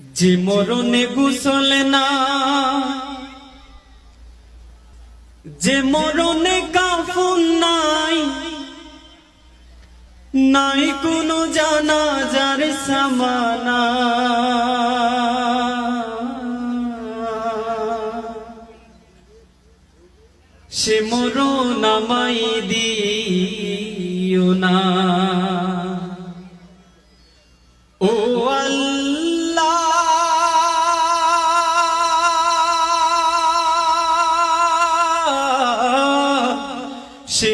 যে মরণে গুসল না, যে মরণে কাফন নাই নাই কোনো জানাজার সামানা। সে মরণ আমাই দিও না। সে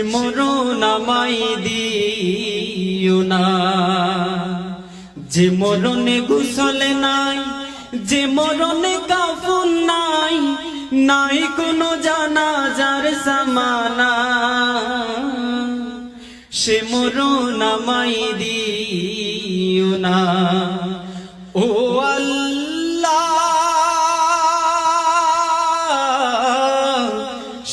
আমাই দিও না। যে মরণে গুসলে নাই, যে মরণে কাফন নাই নাই কোনো জানাজার সামানা। সে মরণ আমাই দিও না। ও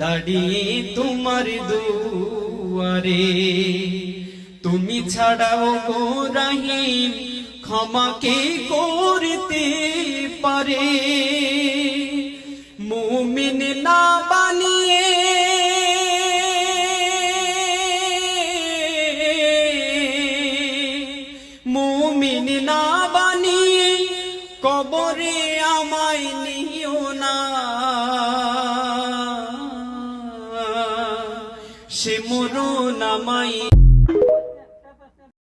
দাঁড়িয়ে তোমার দুয়ারে। তুমি ছাড়াও গো রহিম ক্ষমাকে করতে পারে। মুমিন না বানিয়ে মুমিন না বানিয়ে কবরে সে মনো আমায়